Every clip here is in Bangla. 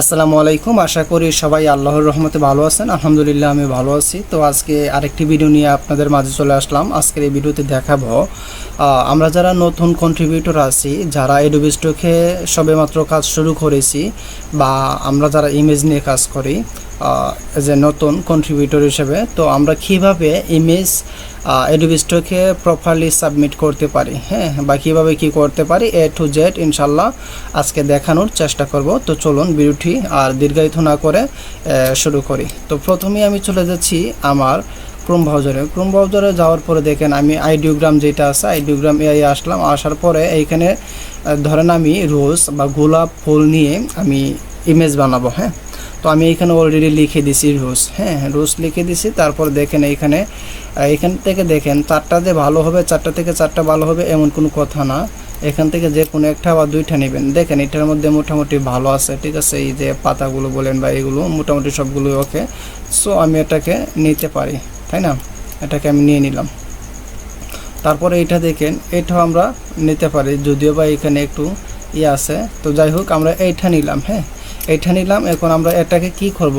আসসালামু আলাইকুম। আশা করি সবাই আল্লাহর রহমতে ভালো আছেন। আলহামদুলিল্লাহ আমি ভালো আছি। তো আজকে আরেকটি ভিডিও নিয়ে আপনাদের মাঝে চলে আসলাম। আজকের এই ভিডিওতে দেখাবো আমরা যারা নতুন কন্ট্রিবিউটর আছি, যারা এডুবি স্টকে সবেমাত্র কাজ শুরু করেছি বা আমরা যারা ইমেজ নিয়ে কাজ করি এজ এ নতুন কন্ট্রিবিউটর হিসেবে, তো আমরা কীভাবে ইমেজ স্টকে প্রপারলি সাবমিট করতে পারি? হ্যাঁ বা কীভাবে কি করতে পারি? এ টু জেড ইনশাল্লাহ আজকে দেখানোর চেষ্টা করব। তো চলুন ভিডিওটি আর দীর্ঘায়িত না করে শুরু করি। তো প্রথমেই আমি চলে যাচ্ছি আমার ক্রোম ব্রাউজারে ক্রোম ব্রাউজারে যাওয়ার পরে দেখেন আমি আইডিওগ্রাম যেটা আছে আইডিওগ্রাম এআই আসলাম। আসার পরে এইখানে ধরেন আমি রোজ বা গোলাপ ফুল নিয়ে আমি ইমেজ বানাবো হ্যাঁ? তো আমি এখানে অলরেডি লিখে দিছি রোজ হ্যাঁ রোজ লিখে দিছি তারপর দেখেন এইখানে আহ, এখান থেকে দেখেন চারটা যে ভালো হবে চারটা থেকে চারটা ভালো হবে এমন কোনো কথা না। এখান থেকে যে কোনো একটা বা দুইটা নেবেন। দেখেন এটার মধ্যে মোটামুটি ভালো আছে ঠিক আছে? এই যে পাতাগুলো বলেন বা এগুলো মোটামুটি সবগুলো ওকে। সো আমি এটাকে নিতে পারি তাই না? এটাকে আমি নিয়ে নিলাম। তারপরে এটা দেখেন এটাও আমরা নিতে পারি যদিও বা এখানে একটু ইয়ে আছে। তো যাই হোক আমরা এইটা নিলাম হ্যাঁ? এইটা নিলাম, এখন আমরা এটাকে কি করব?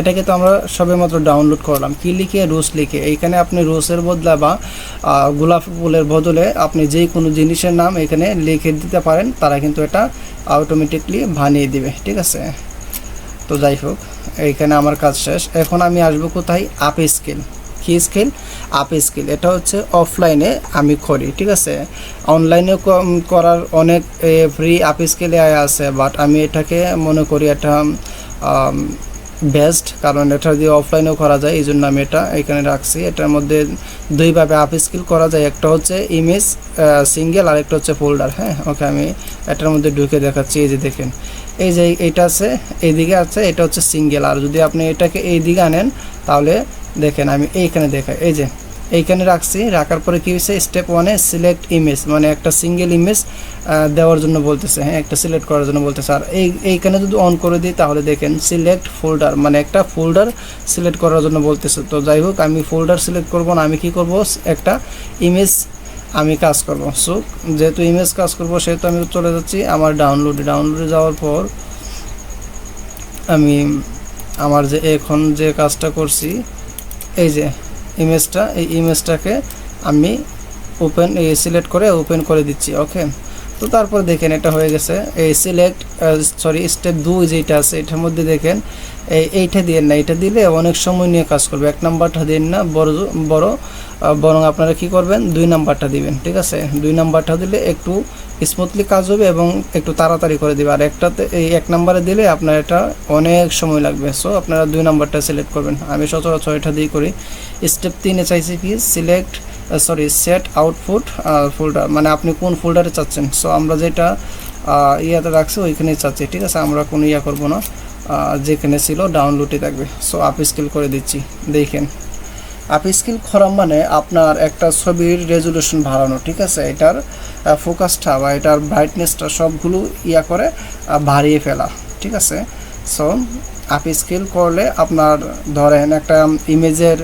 এটাকে তো আমরা সবেমাত্র ডাউনলোড করলাম। কি লিখে? রোজ লিখে। এইখানে আপনি রোজের বদলা বা গোলাপ ফুলের বদলে আপনি যে কোনো জিনিসের নাম এখানে লিখে দিতে পারেন, তারা কিন্তু এটা অটোমেটিকলি বানিয়ে দিবে, ঠিক আছে? তো যাই হোক, এইখানে আমার কাজ শেষ। এখন আমি আসব কোথায়? আপ স্কিল কি স্কিল? Up skill. এটা হচ্ছে অফলাইনে আমি করি, ঠিক আছে? অনলাইনে করার অনেক ফ্রি আপ স্কিলে আছে বাট আমি এটাকে মনে করি এটা বেস্ট কারণ এটা দিয়ে অফলাইনেও করা যায় এই জন্য আমি এটা এখানে রাখছি। এটার মধ্যে দুইভাবে আপ স্কিল করা যায়, একটা হচ্ছে ইমেজ সিঙ্গেল আর একটা হচ্ছে ফোল্ডার হ্যাঁ? ওকে, আমি এটার মধ্যে ঢুকে দেখাচ্ছি, এই যে দেখেন। এই যে এইটা আছে, এইদিকে আছে, এটা হচ্ছে সিঙ্গেল আর যদি আপনি এটাকে এই দিকে আনেন, তাহলে দেখেন, আমি এইখানে দেখাই। এই যে, এইখানে রাখছি। রাখার পরে কী হয়েছে? স্টেপ ওয়ানে সিলেক্ট ইমেজ মানে একটা সিঙ্গেল ইমেজ দেওয়ার জন্য বলতেছে। হ্যাঁ একটা সিলেক্ট করার জন্য বলতেছে। আর এই, এইখানে যদি অন করে দিই, তাহলে দেখেন সিলেক্ট ফোল্ডার মানে একটা ফোল্ডার সিলেক্ট করার জন্য বলতেছে। তো যাই হোক, আমি ফোল্ডার সিলেক্ট করব না, আমি কি করব? একটা ইমেজ আমি কাজ করব। সো যেহেতু ইমেজ কাজ করব, সেহেতু আমি চলে যাচ্ছি আমার ডাউনলোডে ডাউনলোডে যাওয়ার পর আমি, আমার যে এখন যে কাজটা করছি এই যে ইমেজটা এই ইমেজটাকে আমি ওপেন এই সিলেক্ট করে ওপেন করে দিচ্ছি ওকে তো তারপর দেখেন এটা হয়ে গেছে। এই সিলেক্ট সরি স্টেপ দুই যেটা আছে, এটার মধ্যে দেখেন, এই এইটা দিয়ে না এটা দিলে অনেক সময় নিয়ে কাজ করবে। এক নাম্বারটা দিন না, বড় বড় বরং আপনারা কি করবেন? দুই নাম্বারটা দিবেন, ঠিক আছে? দুই নাম্বারটা দিলে একটু স্মুথলি কাজ হবে এবং একটু তাড়াতাড়ি করে দিবে। আর একটাতে এই এক নাম্বারে দিলে আপনার এটা অনেক সময় লাগবে। সো আপনারা দুই নাম্বারটা সিলেক্ট করবেন। আমি সচরাচর এটা দিয়ে করি। স্টেপ তিনে চাইছি কি? Select sorry set output folder মানে আপনি কোন ফোল্ডারে চাচ্ছেন? সো আমরা যেটা ইয়াতে রাখছি, ওইখানেই চাচ্ছি। ঠিক আছে? আমরা কোনো ইয়া করব না। যেখানে ছিল ডাউনলোডে থাকবে। সো আপ স্কেল করে দিচ্ছি। দেখেন। আপ স্কেল করা মানে আপনার একটা ছবির রেজুলেশন বাড়ানো, ঠিক আছে? এটার ফোকাসটা বা এটার ব্রাইটনেসটা সবগুলো ইয়া করে বাড়িয়ে ফেলা, ঠিক আছে? সো আপ স্কেল করলে আপনার ধরেন একটা ইমেজের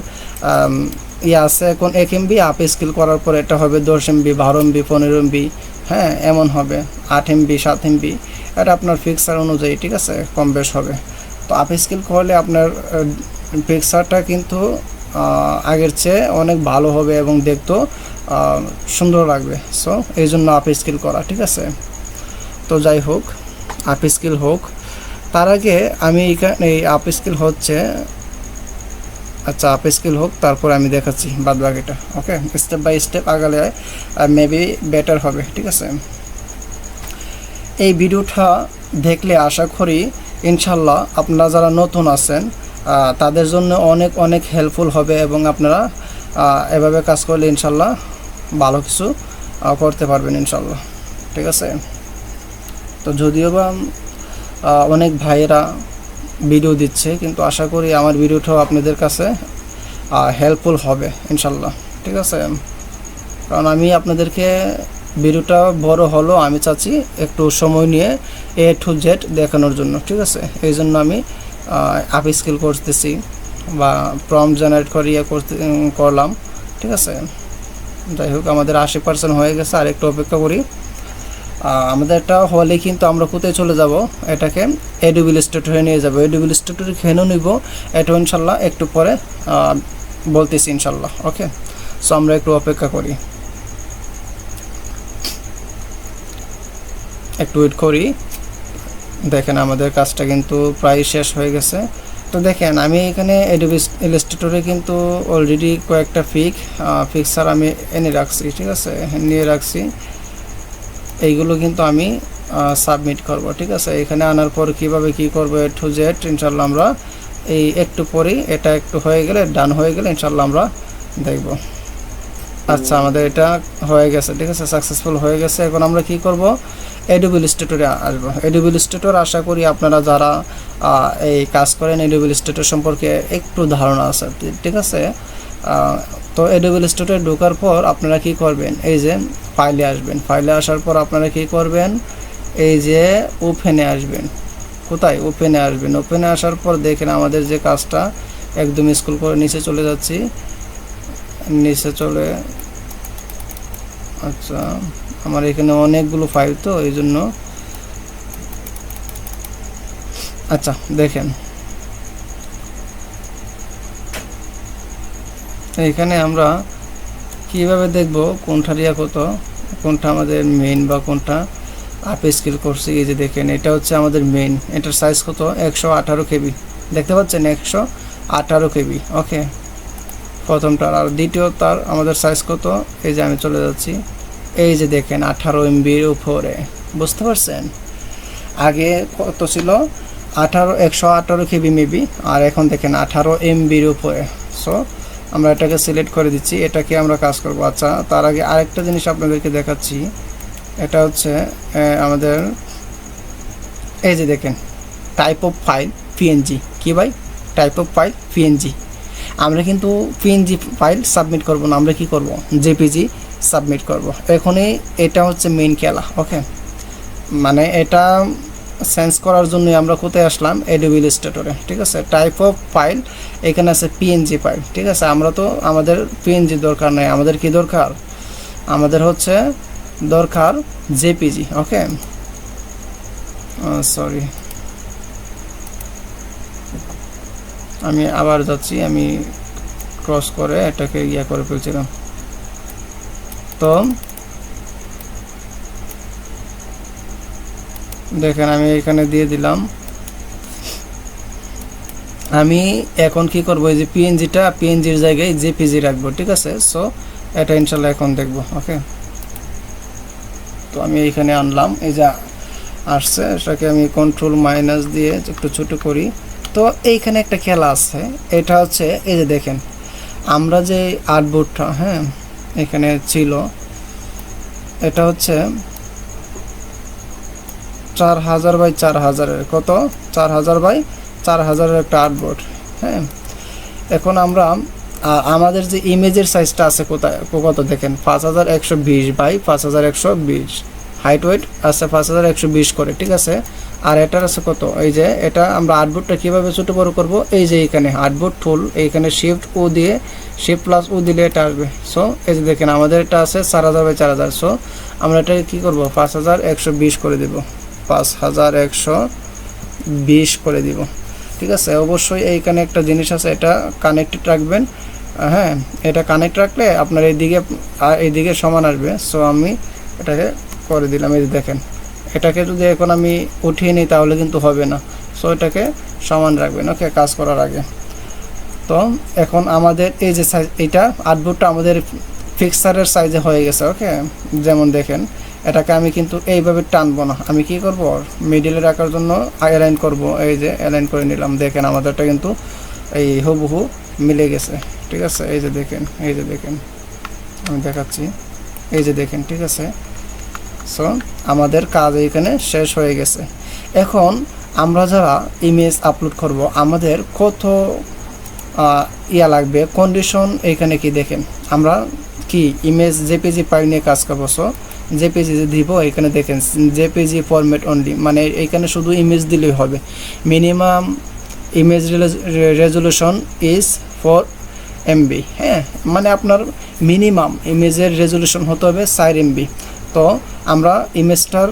ইয়ে আছে, এখন এক এমবি আপ স্কেল করার পর এটা হবে দশ এমবি বারো এমবি পনেরো এমবি হ্যাঁ এমন হবে, আট এমবি সাত এমবি এটা আপনার ফিক্সার অনুযায়ী, ঠিক আছে? কম বেশ হবে। তো আপ স্কেল করলে আপনার পিকচারটা কিন্তু আগের চেয়ে অনেক ভালো হবে এবং দেখতেও সুন্দর লাগবে। সো এই জন্য আপ স্কিল করা, ঠিক আছে? তো যাই হোক আপ স্কিল হোক। তার আগে আমি এখানে এই আপ স্কিল হচ্ছে আচ্ছা আপ স্কিল হোক, তারপর আমি দেখাচ্ছি বাদ বাকিটা ওকে স্টেপ বাই স্টেপ আগালে মেবি বেটার হবে, ঠিক আছে? এই ভিডিওটা দেখলে আশা করি, ইনশাল্লাহ, আপনারা যারা নতুন আছেন তাদের জন্য অনেক অনেক হেল্পফুল হবে এবং আপনারা এভাবে কাজ করলে ইনশাল্লাহ ভালো কিছু করতে পারবেন ইনশাল্লাহ। ঠিক আছে? তো যদিও বা অনেক ভাইয়েরা ভিডিও দিচ্ছে, কিন্তু আশা করি আমার ভিডিওটাও আপনাদের কাছে হেল্পফুল হবে ইনশাল্লাহ। ঠিক আছে? কারণ আমি আপনাদেরকে ভিডিওটা বড় হলো আমি চাচ্ছি একটু সময় নিয়ে এ টু জেড দেখানোর জন্য। ঠিক আছে? এই জন্য আমি আপ স্কিল করতেছি বা প্রম জেনারেট করিয়ে করতে করলাম, ঠিক আছে? যাই হোক, আমাদের আশি পার্সেন্ট হয়ে গেছে আর একটু অপেক্ষা করি। আমাদের এটা হলে কিন্তু আমরা কোথায় চলে যাব? এটাকে এডুবিল স্টেটরে নিয়ে যাব। এডুবিল স্টেটরে খেয়েও নিব। এটা ইনশাল্লাহ একটু পরে বলতেছি ইনশাল্লাহ ওকে সো আমরা একটু অপেক্ষা করি। একটু ওয়েট করি। দেখেন আমাদের কাজটা কিন্তু প্রায় শেষ হয়ে গেছে। তো দেখেন, আমি এখানে এডোবি ইলাস্ট্রেটরে কিন্তু অলরেডি কয়েকটা ফিক ফিক্সার আমি এনে রাখছি, ঠিক আছে? নিয়ে রাখছি। এইগুলো কিন্তু আমি সাবমিট করব, ঠিক আছে? এখানে আনার পর কীভাবে কি করব এ টু জেড ইনশাল্লাহ আমরা এই একটু পরেই, এটা একটু হয়ে গেলে ডান হয়ে গেলে ইনশাল্লাহ আমরা দেখব। আচ্ছা আমাদের এটা হয়ে গেছে, ঠিক আছে? সাকসেসফুল হয়ে গেছে। এখন আমরা কি করব? এডুবিল স্টেটরে আসব এডুবিল স্টেটর আশা করি আপনারা যারা এই কাজ করেন এডুবিল স্টেটর সম্পর্কে একটু ধারণা আছে। ঠিক আছে? তো এডুবিল স্টেটে ঢোকার পর আপনারা কি করবেন? এই যে ফাইলে আসবেন। ফাইলে আসার পর আপনারা কি করবেন? এই যে ওপেনে আসবেন। কোথায়? ওপেনে আসবেন। ওপেনে আসার পর দেখেন আমাদের যে কাজটা, একদম স্কুল করে নিচে চলে যাচ্ছি। নিচে চলে আচ্ছা। আমার এখানে অনেকগুলো ফাইল তো, এই জন্য। আচ্ছা দেখেন। এখানে আমরা কীভাবে দেখব কোনটা রিয়া কত কোনটা আমাদের মেইন বা কোনটা আপ স্কিল করছি, এই যে দেখেন, এটা হচ্ছে আমাদের মেইন এটার সাইজ কত? একশো আঠারো কেবি। দেখতে পাচ্ছেন? একশো আঠারো কেবি। ওকে প্রথমটার আর দ্বিতীয় তার আমাদের সাইজ কত? এই যে আমি চলে যাচ্ছি। এই যে দেখেন, আঠারো এমবির উপরে, বুঝতে পারছেন? আগে কত ছিল? আঠারো, একশো আঠারো কেবি মেবি, আর এখন দেখেন আঠারো এমবির উপরে। সো আমরা এটাকে সিলেক্ট করে দিচ্ছি, এটাকে আমরা কাজ করব। আচ্ছা তার আগে আরেকটা জিনিস আপনাদেরকে দেখাচ্ছি। এটা হচ্ছে আমাদের, এই যে দেখেন টাইপ অফ ফাইল পিএনজি কি ভাই? টাইপ অফ ফাইল পিএনজি আমরা কিন্তু পিএনজি ফাইল সাবমিট করব না, আমরা কি করব? জেপিজি সাবমিট করব। এখনই এটা হচ্ছে মেন খেলা ওকে মানে এটা সেন্স করার জন্যই আমরা কোথায় আসলাম? এডুবিল স্টেটরে ঠিক আছে? টাইপ অফ ফাইল এখানে আছে পিএনজি ফাইল ঠিক আছে? আমরা তো, আমাদের পিএনজি দরকার নেই। আমাদের কি দরকার? আমাদের হচ্ছে দরকার জেপিজি ওকে সরি আমি আবার যাচ্ছি, আমি ক্রস করে এটাকে ইয়া করে ফেলছিলাম। তো দেখেন, আমি এখানে দিয়ে দিলাম। আমি এখন কি করব, এই যে পিএনজিটা পিএনজির জায়গায় জেপিজি রাখব, ঠিক আছে? সো এটা ইনশাল্লাহ এখন দেখব ওকে তো আমি এইখানে আনলাম, এই যা আসছে, এটাকে আমি কন্ট্রোল মাইনাস দিয়ে একটু ছোট করি। তো এইখানে একটা খেলা আছে, এটা হচ্ছে, এই যে দেখেন, আমরা যে আর্টবোর্ডটা হ্যাঁ এখানে ছিল। এটা হচ্ছে চার হাজার বাই চার হাজারের। কত? চার হাজার বাই চার হাজারের একটা আর্টবোর্ড। হ্যাঁ? এখন আমরা আমাদের যে ইমেজের সাইজটা আছে কোথায়? কত দেখেন? পাঁচ হাজার একশো বিশ বাই পাঁচ হাজার একশো বিশ। হাইট ওয়েট আছে পাঁচ হাজার একশো বিশ করে, ঠিক আছে? আর এটার আছে কত? এই যে এটা আমরা আর্টবোর্ডটা কীভাবে ছোটো বড় করব? এই যে এখানে আর্টবোর্ড টুল এইখানে শিফট ও দিয়ে শিফট প্লাস ও দিলে এটা আসবে। সো এই যে দেখেন আমাদের এটা আছে চার হাজার বাই চার হাজার। সো আমরা এটাকে কী করব? পাঁচ হাজার একশো বিশ করে দেব। পাঁচ হাজার একশো বিশ করে দিব। ঠিক আছে? অবশ্যই এইখানে একটা জিনিস আছে, এটা কানেক্টেড রাখবেন। হ্যাঁ এটা কানেক্ট রাখলে আপনার এইদিকে এইদিকে সমান আসবে। সো আমি এটাকে করে দিলাম। এই দেখেন। এটাকে যদি এখন আমি উঠিয়ে নিই তাহলে কিন্তু হবে না। সো এটাকে সমান রাখবেন। ওকে কাজ করার আগে। তো, এখন আমাদের এই যে সাইজ এটা আটবোর্ডটা আমাদের ফিক্সারের সাইজে হয়ে গেছে। ওকে যেমন দেখেন, এটাকে আমি কিন্তু এইভাবে টানবো না। আমি কি করব? মিডিলে রাখার জন্য অ্যালাইন করব। এই যে অ্যালাইন করে নিলাম। দেখেন, আমাদেরটা কিন্তু এই হুবহু মিলে গেছে। ঠিক আছে? এই যে দেখেন, এই যে দেখেন, আমি দেখাচ্ছি। এই যে দেখেন, ঠিক আছে? সো আমাদের কাজ এখানে শেষ হয়ে গেছে। এখন আমরা যারা ইমেজ আপলোড করব, আমাদের কত ইয়া লাগবে কন্ডিশন এইখানে কি দেখেন? আমরা কি ইমেজ জেপিজি ফাইল নিয়ে কাজ করব সো জেপিজি দিব, এখানে দেখেন জেপিজি ফরম্যাট অনলি মানে এখানে শুধু ইমেজ দিলেই হবে। Minimum image resolution is four MB হ্যাঁ? মানে আপনার মিনিমাম ইমেজের রেজলিউশন হতে হবে চার এমবি তো আমরা ইমেজটার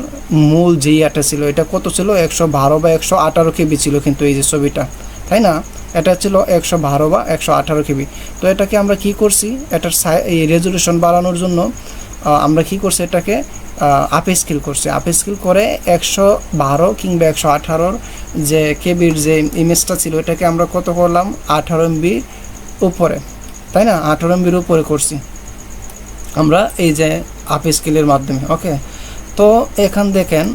মূল যে ইয়াটা ছিল, এটা কত ছিল? একশো বারো বা একশো আঠারো কেবি ছিল কিন্তু এই যে ছবিটা, তাই না? এটা ছিল একশো বারো বা একশো আঠারো কেবি। তো এটাকে আমরা কি করছি? এটার এই রেজলিউশন বাড়ানোর জন্য আমরা কি করছি? এটাকে আপ স্কিল করছি। আপ স্কিল করে একশো বারো কিংবা একশো আঠারোর যে কেবির যে ইমেজটা ছিল, এটাকে আমরা কত করলাম? আঠারো এমবি উপরে, তাই না? আঠারো এমবির উপরে করছি। আমরা এই যে আপ স্কিলের মাধ্যমে ওকে তো এখান দেখেন,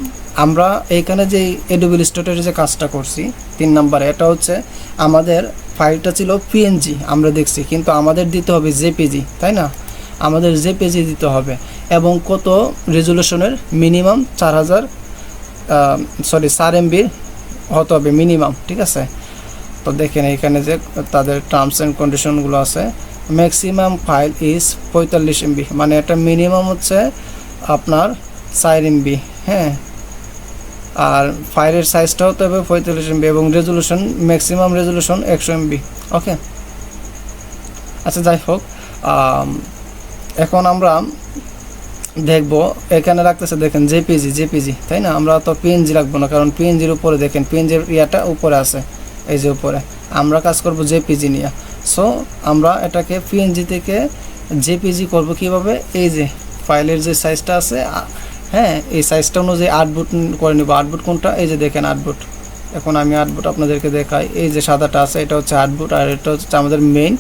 আমরা এইখানে যে এডুবিল স্টোরের যে কাজটা করছি, তিন নম্বরে, এটা হচ্ছে আমাদের ফাইলটা ছিল পিএনজি আমরা দেখছি। কিন্তু আমাদের দিতে হবে জেপিজি তাই না? আমাদের জেপিজি দিতে হবে। এবং কত রেজলিউশনের মিনিমাম চার হাজার সরি চার এমবির হতে হবে মিনিমাম ঠিক আছে? তো দেখেন এখানে যে তাদের টার্মস অ্যান্ড কন্ডিশনগুলো আছে। ম্যাক্সিমাম ফাইল ইজ পঁয়তাল্লিশ এমবি মানে এটা মিনিমাম হচ্ছে আপনার চার এমবি হ্যাঁ? আর ফাইলের সাইজটা হতে হবে পঁয়তাল্লিশ এমবি এবং রেজলিউশন ম্যাক্সিমাম রেজলিউশন একশো এমবি ওকে আচ্ছা যাই হোক এখন আমরা দেখব, এখানে রাখতেছে দেখেন জেপিজি জেপিজি তাই না? আমরা তো পিএনজি রাখব না, কারণ পিএনজির উপরে দেখেন পিএনজির ইয়াটা উপরে আছে, এই যে উপরে। আমরা কাজ করব জেপিজি নিয়ে। সো আমরা এটাকে পিএনজি থেকে জেপিজি করব কীভাবে? এই যে ফাইলের যে সাইজটা আছে হ্যাঁ এই সাইজটা অনুযায়ী আটবুট করে নিব। আটবুট কোনটা? এই যে দেখেন আটবুট এখন আমি আটবুট আপনাদেরকে দেখাই। এই যে সাদাটা আছে, এটা হচ্ছে আটবুট আর এটা হচ্ছে আমাদের মেইন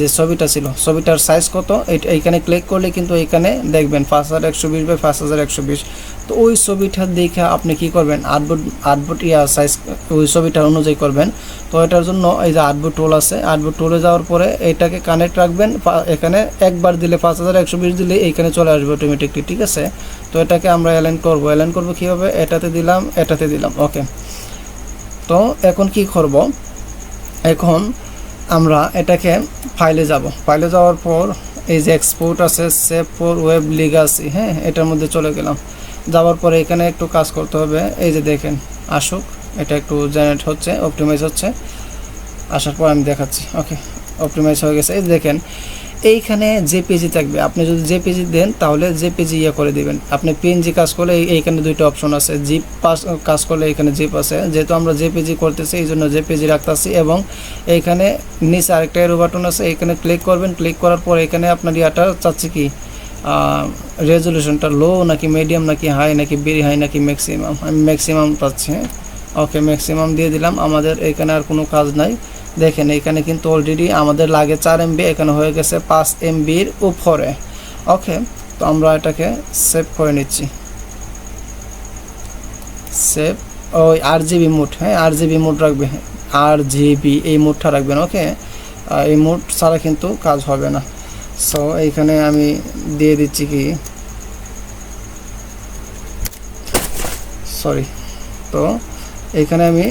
যে ছবিটা ছিল, ছবিটার সাইজ কত? এইখানে ক্লিক করলে কিন্তু এইখানে দেখবেন পাঁচ হাজার একশো বিশ বাই পাঁচ হাজার একশো বিশ। তো ওই ছবিটা দেখে আপনি কি করবেন? আটবুট আটবুট ইয়া সাইজ ওই ছবিটার অনুযায়ী করবেন। তো এটার জন্য এই যে আটবুট টোল আছে আটবুট টোলে যাওয়ার পরে এটাকে কানেক্ট রাখবেন এখানে একবার দিলে পাঁচ হাজার একশো বিশ দিলে এইখানে চলে আসবে অটোমেটিকলি ঠিক আছে? তো এটাকে আমরা অ্যালাইন করব। অ্যালাইন করব কীভাবে? এটাতে দিলাম এটাতে দিলাম ওকে তো এখন কি করব? এখন আমরা এটাকে ফাইলে যাব। ফাইলে যাওয়ার পর এই যে এক্সপোর্ট আছে সেভ ফর ওয়েব লিগাসি হ্যাঁ এটার মধ্যে চলে গেলাম। যাওয়ার পরে এখানে একটু কাজ করতে হবে। এই যে দেখেন, আসুক, এটা একটু জেনারেট হচ্ছে অপটিমাইজ হচ্ছে। আসার পর আমি দেখাচ্ছি ওকে অপটিমাইজ হয়ে গেছে। এই দেখেন এইখানে যে পেজি থাকবে, আপনি যদি যে পেজি দেন, তাহলে যে পেজি ইয়ে করে দিবেন। আপনি পিএনজি কাজ করলে এইখানে দুইটা অপশন আছে। জিপ পাস কাজ করলে এখানে জিপ আছে। যেহেতু আমরা যে পেজি করতেছি, এই জন্য যে পেজি রাখতেছি এবং এইখানে নিচে আরেকটা এরো বাটন আছে এখানে ক্লিক করবেন। ক্লিক করার পর এখানে আপনার ইয়াটা চাচ্ছে কি? রেজলিউশনটা লো নাকি মিডিয়াম নাকি হাই নাকি ভেরি হাই নাকি ম্যাক্সিমাম আমি ম্যাক্সিমাম পাচ্ছি ওকে ম্যাক্সিমাম দিয়ে দিলাম। আমাদের এখানে আর কোনো কাজ নাই। দেখেন, এখানে কিন্তু অলরেডি আমাদের লাগে চার এমবি এখানে হয়ে গেছে পাঁচ এমবির উপরে। ওকে তো আমরা এটাকে সেভ করে নিচ্ছি। সেভ ওই আর জিবি মুড হ্যাঁ আর জিবি মুড রাখবে। আর জিবি এই মুডটা রাখবেন ওকে এই মুড ছাড়া কিন্তু কাজ হবে না। সো এইখানে আমি দিয়ে দিচ্ছি কি? সরি তো এখানে আমি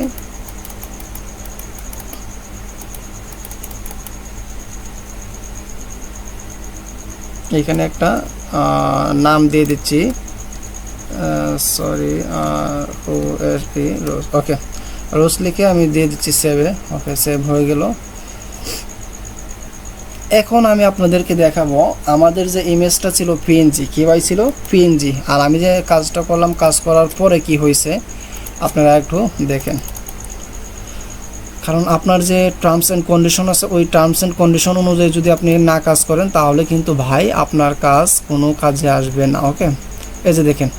এখানে একটা নাম দিয়ে দিচ্ছি। সরি ও এস পি রোজ ওকে রোজ লিখে আমি দিয়ে দিচ্ছি সেভে ওকে সেভ হয়ে গেল। এখন আমি আপনাদেরকে দেখাবো, আমাদের যে ইমেজটা ছিল পিএনজি ভাই ছিল পিএনজি আর আমি যে কাজটা করলাম, কাজ করার পরে কি হয়েছে, আপনারা একটু দেখেন। কারণ আপনার যে টার্মস অ্যান্ড কন্ডিশন আছে, ওই টার্মস অ্যান্ড কন্ডিশন অনুযায়ী যদি আপনি না কাজ করেন, তাহলে কিন্তু ভাই আপনার কাজ কোনো কাজে আসবে না, ওকে? এই যে দেখেন।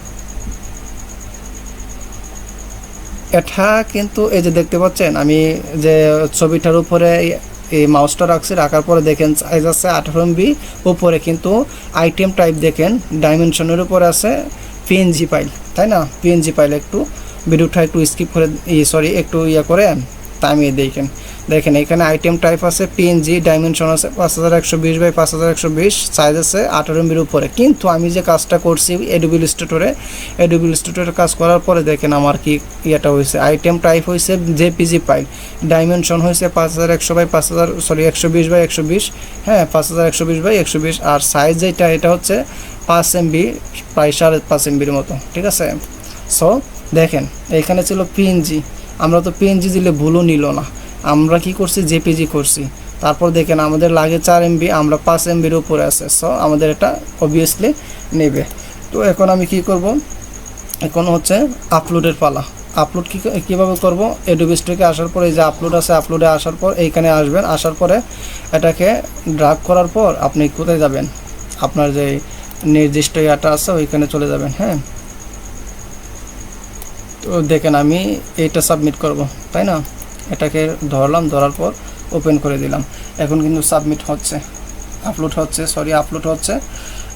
এটা কিন্তু এই যে দেখতে পাচ্ছেন, আমি যে ছবিটার উপরে এই মাউসটা রাখছি, রাখার পরে দেখেন সাইজ আছে আঠারো এমবি উপরে কিন্তু আইটেম টাইপ দেখেন ডাইমেনশনের উপরে আছে পিএনজি ফাইল তাই না? পিএনজি ফাইল একটু ভিডিওটা একটু স্কিপ করে সরি একটু ইয়ে করে। থামিয়ে দেখেন। দেখেন, এখানে আইটেম টাইপ আছে পিএনজি ডাইমেনশন আছে, পাঁচ হাজার একশো বিশ বাই পাঁচ হাজার একশো বিশ সাইজ আছে আঠারো এমবির উপরে। কিন্তু আমি যে কাজটা করছি এডুবিল স্টুটোরে এডুবিল স্টুটোরে কাজ করার পরে দেখেন আমার কি ইয়েটা হয়েছে। আইটেম টাইপ হয়েছে জে জেপিজি ফাইল ডাইমেনশন হয়েছে পাঁচ হাজার একশো বাই পাঁচ হাজার সরি একশো বিশ বাই একশো বিশ হ্যাঁ পাঁচ হাজার একশো বিশ বাই একশো বিশ, আর সাইজ যেটা, এটা হচ্ছে পাঁচ এমবি, প্রায় সাড়ে পাঁচ এমবির মতো, ঠিক আছে? সো দেখেন এইখানে ছিল পিএনজি আমরা তো পিএনজি দিলে ভুলও নিল না। আমরা কি করছি? জেপিজি করছি। তারপর দেখেন আমাদের লাগে চার এমবি আমরা পাঁচ এমবির উপরে আছে। সো আমাদের এটা অবভিয়াসলি নেবে। তো এখন আমি কি করব? এখন হচ্ছে আপলোডের পালা। আপলোড কী কীভাবে করব? এডোবিস থেকে আসার পরে যে আপলোড আছে আপলোডে আসার পর এইখানে আসবেন। আসার পরে এটাকে ড্রাগ করার পর আপনি কোথায় যাবেন? আপনার যে নির্দিষ্ট ইয়াটা আছে, ওইখানে চলে যাবেন। হ্যাঁ? দেখেন আমি এইটা সাবমিট করব, তাই না? এটাকে ধরলাম, ধরার পর ওপেন করে দিলাম। এখন কিন্তু সাবমিট হচ্ছে আপলোড হচ্ছে সরি আপলোড হচ্ছে।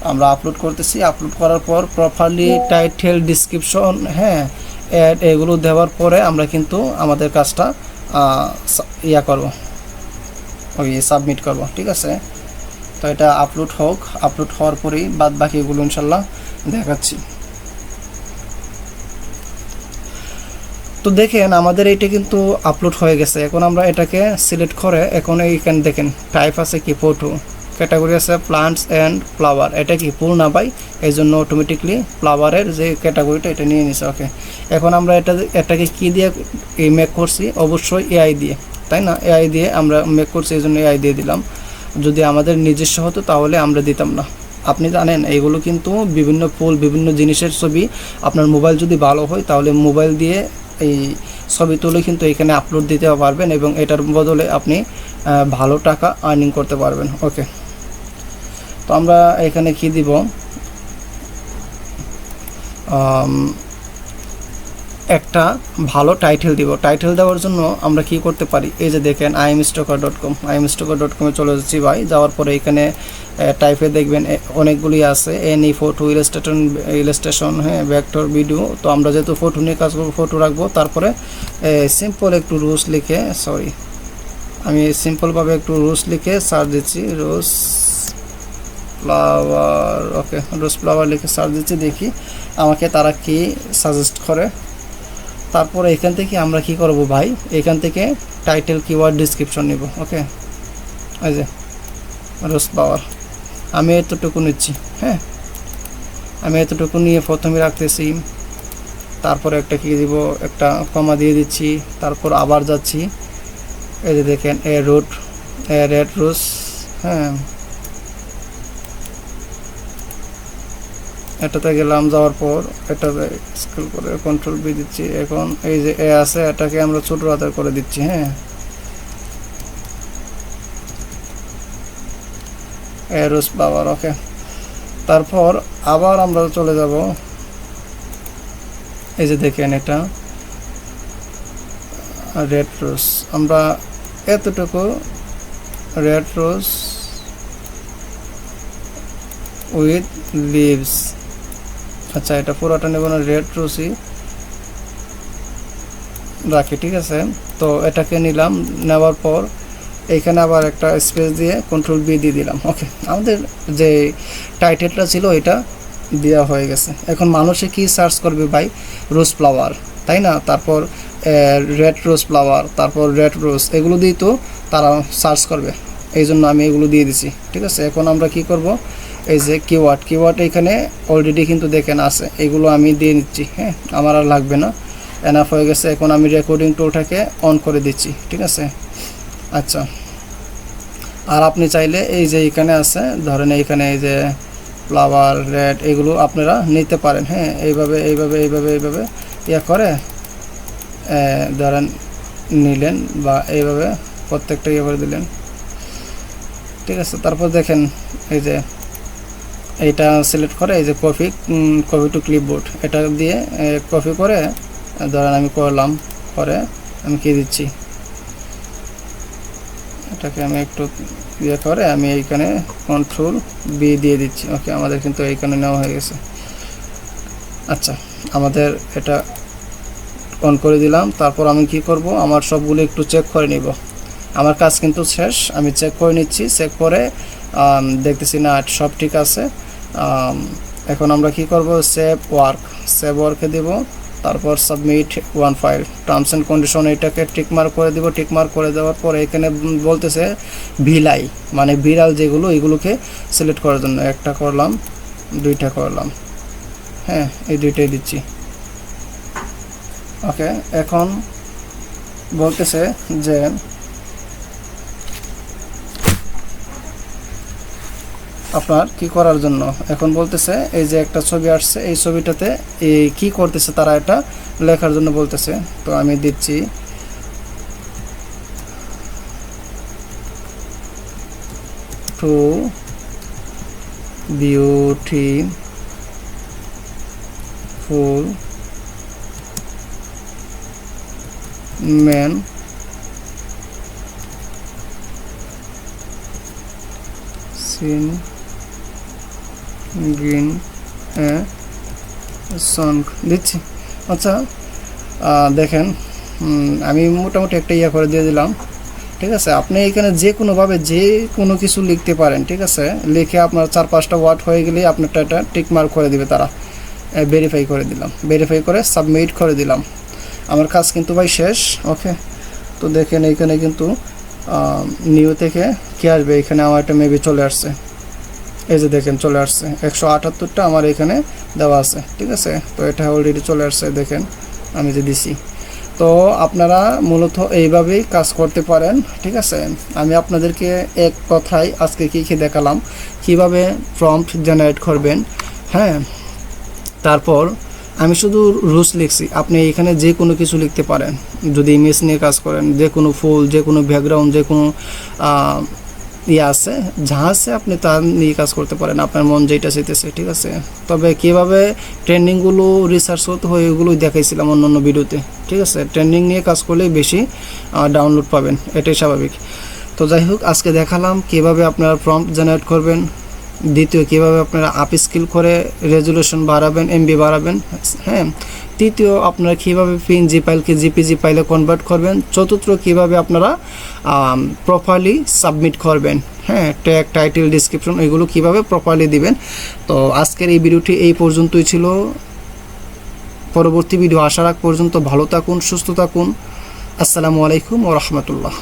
আমরা আপলোড করতেছি আপলোড করার পর প্রপারলি টাইটেল ডিসক্রিপশন হ্যাঁ অ্যাড এগুলো দেওয়ার পরে আমরা কিন্তু আমাদের কাজটা ইয়া করব, ওই সাবমিট করব, ঠিক আছে? তো এটা আপলোড হোক আপলোড হওয়ার পরেই বাদ বাকিগুলো ইনশাল্লাহ দেখাচ্ছি। তো দেখেন, আমাদের এইটা কিন্তু আপলোড হয়ে গেছে। এখন আমরা এটাকে সিলেক্ট করে এখন এইখানে দেখেন টাইপ আছে কি ফটো ক্যাটাগরি আছে প্লান্টস অ্যান্ড ফ্লাওয়ার এটা কি ফুল না পাই এই জন্য অটোমেটিকলি ফ্লাওয়ারের যে ক্যাটাগরিটা এটা নিয়ে নিছে ওকে এখন আমরা এটা, এটাকে কি দিয়ে মেক করছি? অবশ্যই এআই দিয়ে, তাই না? এআই দিয়ে আমরা মেক করছি এই জন্য এআই দিয়ে দিলাম। যদি আমাদের নিজস্ব হতো তাহলে আমরা দিতাম না। আপনি জানেন, এইগুলো কিন্তু বিভিন্ন ফুল, বিভিন্ন জিনিসের ছবি আপনার মোবাইল যদি ভালো হয় তাহলে মোবাইল দিয়ে এই ছবি তুলে কিন্তু এখানে আপলোড দিতে পারবেন এবং এটার বদলে আপনি ভালো টাকা আর্নিং করতে পারবেন। ওকে তো আমরা এখানে কি দিব? একটা ভালো টাইটেল দিব। টাইটেল দেওয়ার জন্য আমরা কি করতে পারি? এই যে দেখেন IM stocker dot com IM stocker dot কমে চলে যাচ্ছি ভাই। যাওয়ার পরে এখানে টাইপে দেখবেন অনেকগুলি আছে। এনি ফটো ইলাস্ট্রেশন ইলাস্ট্রেশন হ্যাঁ ভেক্টর ভিডিও তো আমরা যেহেতু ফটো নিয়ে কাজ করব ফটো রাখব, তারপরে সিম্পল একটু রুলস লিখে সরি আমি সিম্পলভাবে একটু রুলস লিখে সার্চ দিচ্ছি। Rose flower okay rose flower লিখে সার্চ দিচ্ছি, দেখি আমাকে তারা কি সাজেস্ট করে। তারপরে এখান থেকে আমরা কি করব ভাই? এখান থেকে টাইটেল কিওয়ার্ড ডিসক্রিপশন নিব ওকে ওই যে রোস ফ্লাওয়ার আমি এতটুকু নিচ্ছি হ্যাঁ? আমি এতটুকু নিয়ে প্রথমে রাখতেছি। তারপরে একটা কি দিব? একটা কমা দিয়ে দিচ্ছি। তারপর আবার যাচ্ছি। এই যে দেখেন a root a red rose হ্যাঁ? এটাতে গেলাম, যাওয়ার পর এটাতে স্কেল করে কন্ট্রোল বি দিচ্ছি। এখন এই যে এ আছে, এটাকে আমরা ছোট হাতের করে দিচ্ছি হ্যাঁ? এরোস পাওয়ার ওকে তারপর আবার আমরা চলে যাব। এই যে দেখেন এটা। রেড রোজ আমরা এতটুকু রেড রোজ উইথ লিভস আচ্ছা এটা পুরোটা নেব না রেড রোজই রাখি, ঠিক আছে? তো এটাকে নিলাম, নেওয়ার পর এইখানে আবার একটা স্পেস দিয়ে কন্ট্রোল বি দিয়ে দিলাম ওকে আমাদের যে টাইটেলটা ছিল, এটা দেওয়া হয়ে গেছে। এখন মানুষে কি সার্চ করবে ভাই? রোজ ফ্লাওয়ার তাই না? তারপর রেড রোজ ফ্লাওয়ার তারপর রেড রোজ এগুলো দিয়েই তো তারা সার্চ করবে। এই জন্য আমি এগুলো দিয়ে দিছি, ঠিক আছে? এখন আমরা কি করব? এই যে কিওয়ার্ড কিওয়ার্ড এখানে অলরেডি কিন্তু দেখেন আছে। এগুলো আমি দিয়ে নিচ্ছি হ্যাঁ? আমার আর লাগবে না। এনাফ হয়ে গেছে, এখন আমি রেকর্ডিং টুলটাকে অন করে দিচ্ছি, ঠিক আছে? আচ্ছা। আর আপনি চাইলে এই যে এখানে আছে, ধরেন এইখানে এই যে ফ্লাওয়ার রেড এগুলো আপনারা নিতে পারেন হ্যাঁ? এইভাবে এইভাবে এইভাবে এইভাবে ইয়ে করে ধরেন নিলেন বা এইভাবে প্রত্যেকটা ইয়ে করে দিলেন। ঠিক আছে, তারপর দেখেন এই যে এইটা সিলেক্ট করে এই যে কপি কপি টু ক্লিপবোর্ড এটা দিয়ে কপি করে, ধরেন আমি করলাম পরে আমি কি দিচ্ছি? এটাকে আমি একটু ইয়ে করে আমি এইখানে কন্ট্রোল বি দিয়ে দিচ্ছি। ওকে আমাদের কিন্তু এইখানে নেওয়া হয়ে গেছে। আচ্ছা আমাদের এটা অন করে দিলাম। তারপর আমি কি করব? আমার সবগুলো একটু চেক করে নিব। আমার কাজ কিন্তু শেষ, আমি চেক করে নিচ্ছি। চেক করে দেখতেছি না, সব ঠিক আছে। এখন আমরা কি করব? সেভ ওয়ার্ক সেভ ওয়ার্কে দেব, তারপর submit one file terms and condition এটাকে টিকমার্ক করে দেব টিকমার্ক করে দেওয়ার পর এখানে বলতেছে ভিলাই মানে বিড়াল যেগুলো, এগুলোকে সিলেক্ট করার জন্য। একটা করলাম, দুইটা করলাম। হ্যাঁ এই দুইটাই দিচ্ছি। ওকে এখন বলতেছে যে আপনার কি করার জন্য? এখন বলতেছে, এই যে একটা ছবি আসছে, এই ছবিটাতে এই কি করতেছে তারা এটা লেখার জন্য বলতেছে। তো আমি দিচ্ছি। To beautiful man scene green song দিচ্ছি। আচ্ছা দেখেন আমি মোটামুটি একটা ইয়ে করে দিয়ে দিলাম। ঠিক আছে? আপনি এখানে যে কোনোভাবে যে কোনো কিছু লিখতে পারেন, ঠিক আছে? লিখে আপনার চার পাঁচটা ওয়ার্ড হয়ে গেলেই আপনারটা এটা টিক মার্ক করে দিবে তারা। ভেরিফাই করে দিলাম। ভেরিফাই করে সাবমিট করে দিলাম। আমার কাজ কিন্তু ভাই শেষ ওকে তো দেখেন এইখানে কিন্তু নিউ থেকে কি আসবে? এখানে আমার একটা মেবি চলে আসছে। এই যে দেখেন, চলে আসছে। একশো আটাত্তরটা আমার এখানে দেওয়া আছে, ঠিক আছে? তো এটা অলরেডি চলে আসছে, দেখেন, আমি যে দিছি। তো আপনারা মূলত এইভাবেই কাজ করতে পারেন, ঠিক আছে? আমি আপনাদেরকে এক কথায় আজকে কী কী দেখালাম, কীভাবে প্রম্পট জেনারেট করবেন হ্যাঁ? তারপর আমি শুধু রুলস লিখছি, আপনি এখানে যে কোনো কিছু লিখতে পারেন। যদি ইমেজ নিয়ে কাজ করেন, যে কোনো ফুল যে কোনো ব্যাকগ্রাউন্ড যে কোনো ইয়ে আছে, যা আছে আপনি তা নিয়ে কাজ করতে পারেন। আপনার মন যেটা চাইতেছে, ঠিক আছে? তবে কীভাবে ট্রেন্ডিংগুলো রিসার্চ করতে হয় এগুলোই দেখাইছিলাম অন্য অন্য ভিডিওতে, ঠিক আছে? ট্রেন্ডিং নিয়ে কাজ করলেই বেশি ডাউনলোড পাবেন, এটাই স্বাভাবিক। তো যাই হোক, আজকে দেখালাম কীভাবে আপনারা প্রম্পট জেনারেট করবেন, দ্বিতীয়, কীভাবে আপনারা আপ স্কিল করে রেজুলেশন বাড়াবেন এমবি বাড়াবেন হ্যাঁ? তৃতীয়, আপনারা কীভাবে পিন জি ফাইলকে জিপিজি ফাইলে কনভার্ট করবেন? চতুর্থ, কীভাবে আপনারা প্রপারলি সাবমিট করবেন? হ্যাঁ ট্যাগ টাইটেল ডিসক্রিপশন এগুলো কীভাবে প্রপারলি দিবেন? তো আজকের এই ভিডিওটি এই পর্যন্তই ছিল। পরবর্তী ভিডিও আসার আগ পর্যন্ত ভালো থাকুন, সুস্থ থাকুন। আসসালামু আলাইকুম ও রহমতুল্লাহ।